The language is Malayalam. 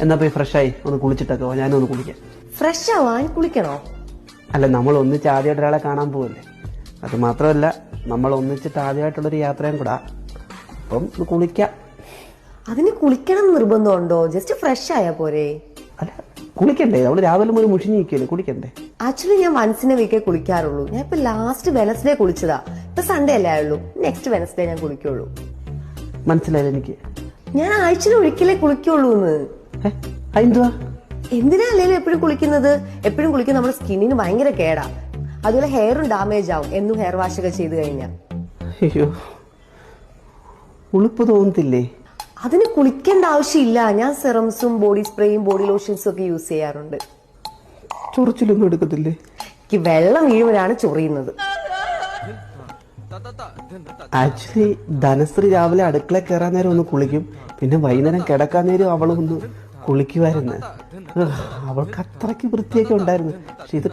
എന്നാ പോയി ഫ്രഷായി ഒന്ന് കുളിച്ചിട്ടൊക്കെ ഞാനൊന്ന് കുളിക്കാം. ഫ്രഷ് ആവാൻ കുളിക്കണോ? അല്ല നമ്മൾ ഒന്നിച്ച് ആദ്യമായിട്ട് ഒരാളെ കാണാൻ പോവല്ലേ? അത് മാത്രമല്ല നമ്മൾ ഒന്നിച്ചിട്ട് ആദ്യമായിട്ടുള്ളൊരു യാത്രയും കൂടാ. അപ്പം ഒന്ന് കുളിക്കാം. അതിന് കുളിക്കണം എന്ന് നിർബന്ധമുണ്ടോ? ജസ്റ്റ് ഫ്രഷ് ആയാ പോരെ. അല്ല കുളിക്കണ്ടേ? നമ്മൾ രാവിലെ മുതൽ മുഷിഞ്ഞ് നിൽക്കല്ലേ കുളിക്കണ്ടേ? ആക്ച്വലി ഞാൻ വൺസിനെ വീക്കേ കുളിക്കാറുള്ളൂ. ഞാൻ ഇപ്പൊ ലാസ്റ്റ് വെനസ്ഡേ കുളിച്ചതാ. ഇപ്പൊ സൺഡേ അല്ലേ ആയുള്ളൂ. നെക്സ്റ്റ് വെനസ്ഡേ ഞാൻ കുളിക്കുള്ളൂ. മനസ്സിലായില്ല എനിക്ക്. ഞാൻ ആഴ്ചയിൽ ഒരിക്കലേ കുളിക്കുള്ളൂ എന്ന് എന്തിനാ അല്ലേലും എപ്പോഴും കുളിക്കുന്നത്? എപ്പോഴും കുളിക്കുന്നത് നമ്മുടെ സ്കിന്നിന് ഭയങ്കര കേടാ. അതുപോലെ ഹെയറും ഡാമേജ് ആവും. എന്നും ഹെയർ വാഷ് ഒക്കെ ചെയ്ത് കഴിഞ്ഞാൽ അയ്യോ. ഉളുപ്പ് തോന്നത്തില്ലേ? അതിന് കുളിക്കേണ്ട ആവശ്യമില്ല. ഞാൻ സെറംസും ബോഡി സ്പ്രേയും ബോഡി ലോഷൻസും ഒക്കെ യൂസ് ചെയ്യാറുണ്ട്. ചൊറിച്ചിലൊന്നും എടുക്കത്തില്ലേ? എനിക്ക് വെള്ളം വീഴുമ്പോഴാണ് ചൊറിയുന്നത്. ആക്ച്വലി ധനശ്രീ രാവിലെ അടുക്കള കയറാൻ നേരം ഒന്ന് കുളിക്കും. പിന്നെ വൈകുന്നേരം കിടക്കാൻ നേരം അവളൊന്ന് കുളിക്കുമായിരുന്നു അവൾക്ക് അത്രയ്ക്ക് വൃത്തിയൊക്കെ ഉണ്ടായിരുന്നു. പക്ഷെ ഇത്